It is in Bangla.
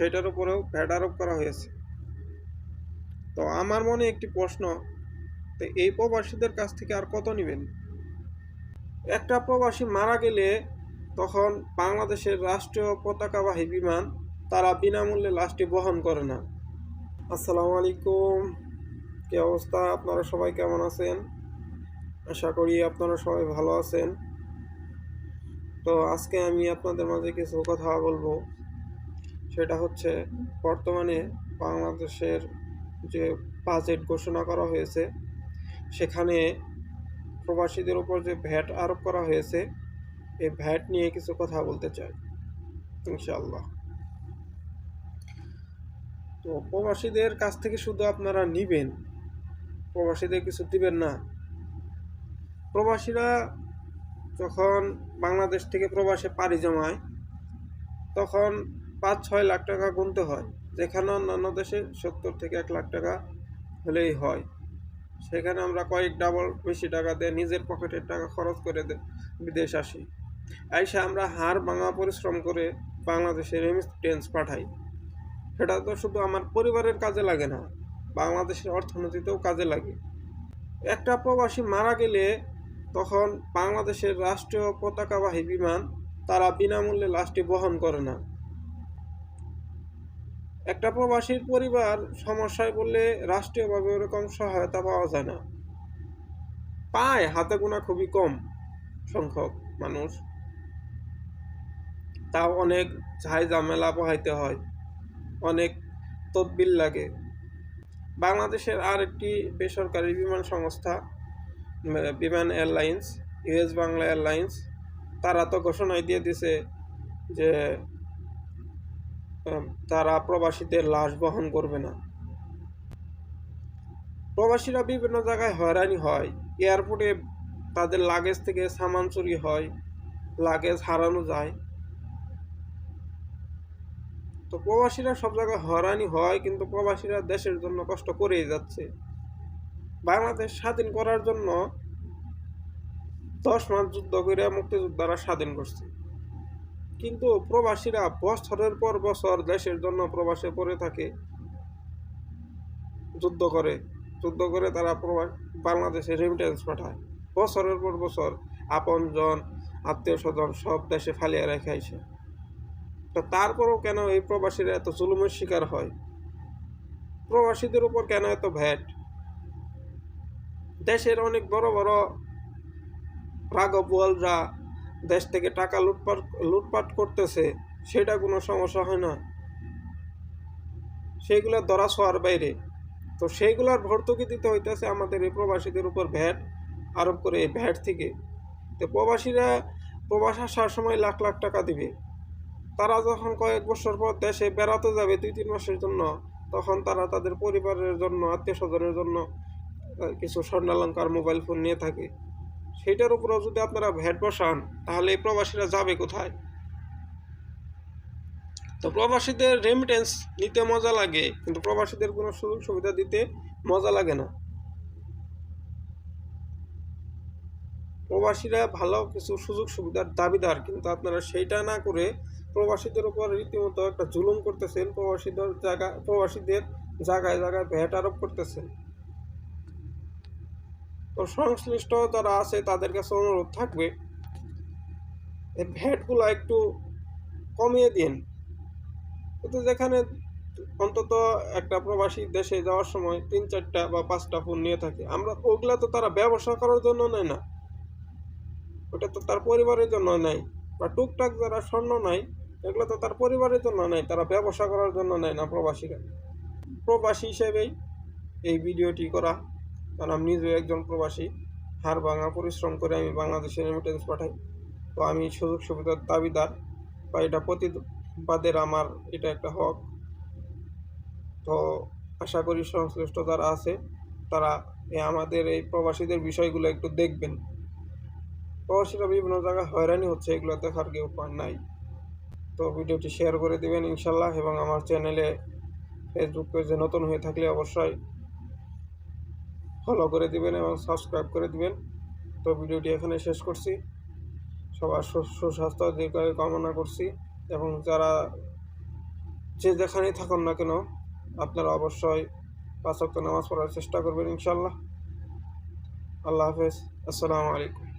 সেটার উপরেও ভ্যাট আরোপ করা হয়েছে। তো আমার মনে একটি প্রশ্ন, তো এই প্রবাসীদের কাছ থেকে আর কত নেবেন? একটা প্রবাসী মারা গেলে তখন বাংলাদেশের রাষ্ট্রীয় পতাকাবাহী বিমান তারা বিনামূল্যে লাশটি বহন করে না। আসসালামু আলাইকুম। কি অবস্থা? আপনারা সবাই কেমন আছেন? আশা করি আপনারা সবাই ভালো আছেন। তো আজকে আমি আপনাদের মাঝে কিছু কথা বলব। সেটা হচ্ছে বর্তমানে বাংলাদেশের যে বাজেট ঘোষণা করা হয়েছে, সেখানে প্রবাসীদের উপর যে ভ্যাট আরোপ করা হয়েছে, এই ভ্যাট নিয়ে কিছু কথা বলতে চাই ইনশাল্লাহ তো প্রবাসীদের কাছ থেকে শুধু আপনারা নিবেন, প্রবাসীদের কিছু দিবেন না। প্রবাসীরা যখন বাংলাদেশ থেকে প্রবাসে পাড়ি জমায়, তখন পাঁচ ছয় লাখ টাকা গুনতে হয়। যেখানে অন্যান্য দেশে সত্তর থেকে এক লাখ টাকা হলেই হয়। সেখানে আমরা কয়েক ডাবল বেশি টাকা দিয়ে নিজের পকেটের টাকা খরচ করে বিদেশ আসি। আইসা আমরা হাড় ভাঙা পরিশ্রম করে বাংলাদেশে রেমিটেন্স পাঠাই। সেটা তো শুধু আমার পরিবারের কাজে লাগে না, বাংলাদেশের অর্থনীতিতেও কাজে লাগে। একটা প্রবাসী মারা গেলে তখন বাংলাদেশের রাষ্ট্রীয় পতাকাবাহী বিমান তারা বিনামূল্যে লাশটি বহন করে না। একটা প্রবাসীর পরিবার সমস্যায় বললে রাষ্ট্রীয়ভাবে ওরকম সহায়তা পাওয়া যায় না। পায়, হাতে গোনা খুবই কম সংখ্যক মানুষ। তাও অনেক ঝাই ঝামেলা পোহাইতে হয়, অনেক তদবিল লাগে। বাংলাদেশের আর একটি বেসরকারি বিমান সংস্থা, বিমান এয়ারলাইন্স, ইউএস বাংলা এয়ারলাইন্স, তারা তো ঘোষণায় দিয়ে দিছে যে তারা প্রবাসীদের লাশ বহন করবে না। প্রবাসীরা বিভিন্ন জায়গায় হয়রানি হয়। এয়ারপোর্টে তাদের লাগেজ থেকে সামান চুরি হয়, লাগেজ হারানো যায়। তো প্রবাসীরা সব জায়গায় হয়রানি হয়, কিন্তু প্রবাসীরা দেশের জন্য কষ্ট করেই যাচ্ছে। বাংলাদেশ স্বাধীন করার জন্য দশ মাস যুদ্ধ করে মুক্তিযোদ্ধারা স্বাধীন করছে। কিন্তু প্রবাসীরা বছরের পর বছর দেশের জন্য প্রবাসে পড়ে থাকে, যুদ্ধ করে যুদ্ধ করে তারা প্রবাস, বাংলাদেশে রেমিটেন্স পাঠায়। বছরের পর বছর আপনজন আত্মীয় স্বজন সব দেশে ফালিয়ে রেখে আইসে তো তারপরেও কেন এই প্রবাসীরা এত জুলুমের শিকার হয়? প্রবাসীদের উপর কেন এত ভ্যাট? দেশের অনেক বড় বড় রাগবওয়ালরা দেশ থেকে টাকা লুটপাট লুটপাট করতেছে, সেটা কোনো সমস্যা হয় না। সেইগুলো ধরা ছোঁয়ার বাইরে। তো সেইগুলার ভর্তুকি দিতে হইতেছে আমাদের এই প্রবাসীদের উপর ভ্যাট, আরোপ করে এই ভ্যাট থেকে। তো প্রবাসীরা প্রবাস আসার সময় লাখ লাখ টাকা দিবে। তারা যখন কয়েক বছর পর দেশে বেড়াতে যাবে দুই তিন মাসের জন্য, তখন তারা তাদের পরিবারের জন্য, আত্মীয় স্বজনের জন্য কিছু স্বর্ণালঙ্কার মোবাইল ফোন নিয়ে থাকে। সেটার উপরেও যদি আপনারা ভ্যাট বসান, তাহলে প্রবাসীরা যাবে কোথায়? তো প্রবাসীদের রেমিটেন্স নিতে মজা লাগে, কিন্তু প্রবাসীদের কোনো সুযোগ সুবিধা দিতে মজা লাগে না। প্রবাসীরা ভালো কিছু সুযোগ সুবিধার দাবিদার, কিন্তু আপনারা সেইটা না করে প্রবাসীদের উপর রীতিমতো একটা জুলুম করতেছেন, প্রবাসীদের জায়গা, প্রবাসীদের জায়গায় জায়গায় ভ্যাট আরোপ করতেছেন। তো সংশ্লিষ্ট যারা আছে, তাদের কাছে অনুরোধ থাকবে এই ভ্যাটগুলো একটু কমিয়ে দিন। কিন্তু যেখানে অন্তত একটা প্রবাসী দেশে যাওয়ার সময় তিন চারটা বা পাঁচটা ফোন নিয়ে থাকে, আমরা ওগুলা তো তারা ব্যবসা করার জন্য নেয় না। ওটা তো তার পরিবারের জন্য নেয়, বা টুকটাক যারা স্বর্ণ নাই এগুলো তো তার পরিবারের জন্য নেয়, তারা ব্যবসা করার জন্য নেয় না প্রবাসীরা। প্রবাসী হিসেবেই এই ভিডিওটি করা কারণ আমি নিজেও একজন প্রবাসী হাড় ভাঙা পরিশ্রম করে আমি বাংলাদেশে রেমিটেন্স পাঠাই। তো আমি সুযোগ সুবিধার দাবিদার বা এটা প্রতিবাদের আমার এটা একটা হক। তো আশা করি সংশ্লিষ্ট যারা আছে, তারা আমাদের এই প্রবাসীদের বিষয়গুলো একটু দেখবেন। প্রবাসীরা বিভিন্ন জায়গায় হয়রানি হচ্ছে, এগুলো দেখার কেউ উপায় নাই। তো ভিডিওটি শেয়ার করে দেবেন ইনশাল্লাহ এবং আমার চ্যানেলে ফেসবুক পেজে নতুন হয়ে থাকলে অবশ্যই ফলো করে দিবেন এবং সাবস্ক্রাইব করে দিবেন। তো ভিডিওটি এখানে শেষ করছি। সবার সুস্বাস্থ্য, দীর্ঘায়ু কামনা করছি এবং যারা যে যেখানেই থাকুন না কেন, আপনারা অবশ্যই পাঁচ নামাজ পড়ার চেষ্টা করবেন ইনশাল্লাহ আল্লাহ হাফেজ। আসসালামু আলাইকুম।